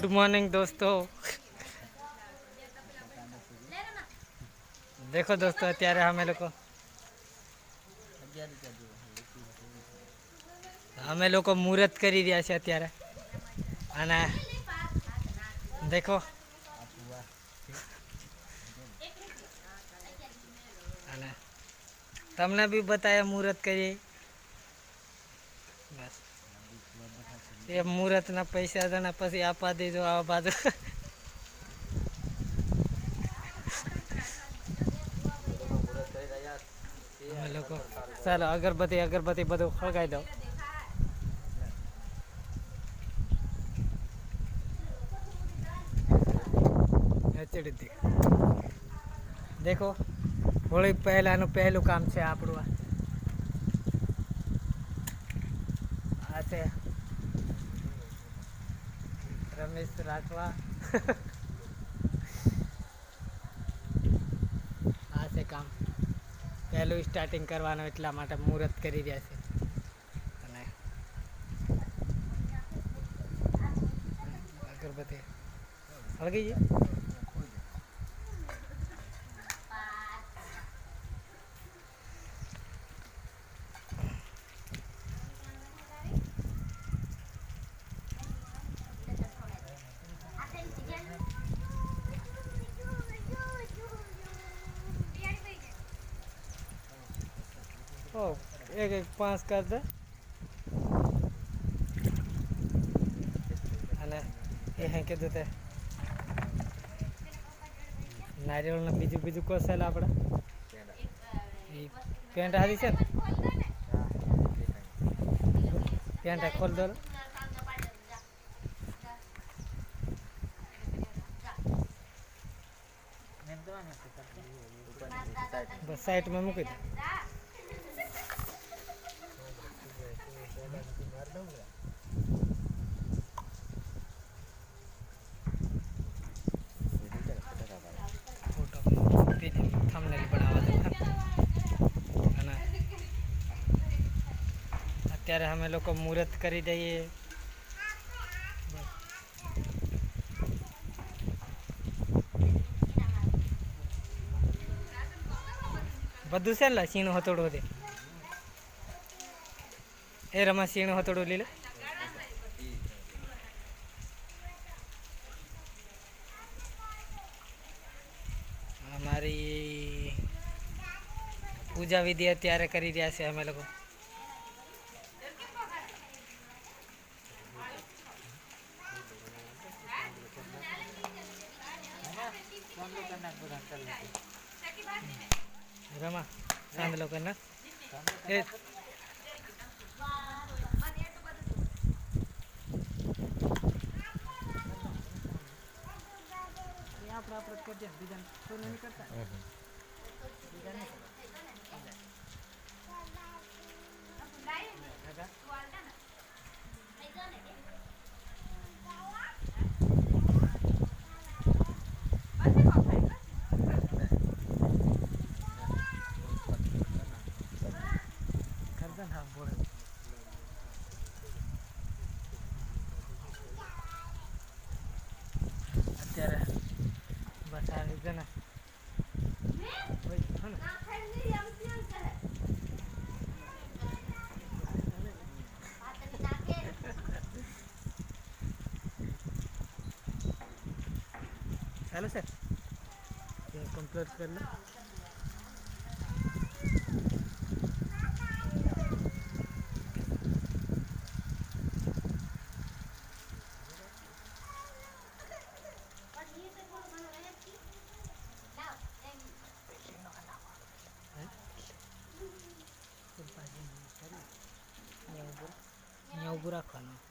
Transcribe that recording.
Good morning દોસ્તો દેખો દોસ્તો અત્યારે અમે લોકો અમે લોકો મુહૂર્ત કરી રહ્યા છે અત્યારે અને દેખો અને તમને બી બતાવ્યા મુહૂર્ત કરીએ બસ એ મુહૂર્તના પૈસા છે ને પછી આપવા દેજો આ બાજુ. લોકો ચાલો, અગરબત્તી અગરબત્તી બધું ખળગાઈ દો. દેખો, હોળી પહેલાનું પહેલું કામ છે આપણું આ છે. રમેશ રાઠવા. આ છે કામ. પહેલું સ્ટાર્ટિંગ કરવાનું એટલા માટે મુહૂર્ત કરી રહ્યા છે. અને અગરબત્તી. હળગી ગઈ? ઓ એક એક પાંચ કર દે અને એ હે કીધું તે નારિયેળનું બીજું બીજું કોસેલ આપણે એ પેન્ટ હારી છે ને પેન્ટ આ ખોલ દો ને. બસ સાઈડમાં મૂકી દે ફોટો થંબનેલ બનાવવા દે અને અત્યારે અમે લોકો મુહૂર્ત કરી દઈએ. બધું છે ને સીણું હતોડું દે એ રમા સીણું હતોડું લીલે. અમારી પૂજા વિધિ અત્યારે કરી રહ્યા છે અમે લોકો. રમા, સાંભળો કર ના એ. આપણે આપણે જ કરજે બીજા કોઈ નહીં કરતા બીજા નહીં કાકા કરજે ને હા અત્યારે બસ આવી છે ને. ચાલો સર કમ્પ્લીટ કરી લો ઊભું રાખવાનું.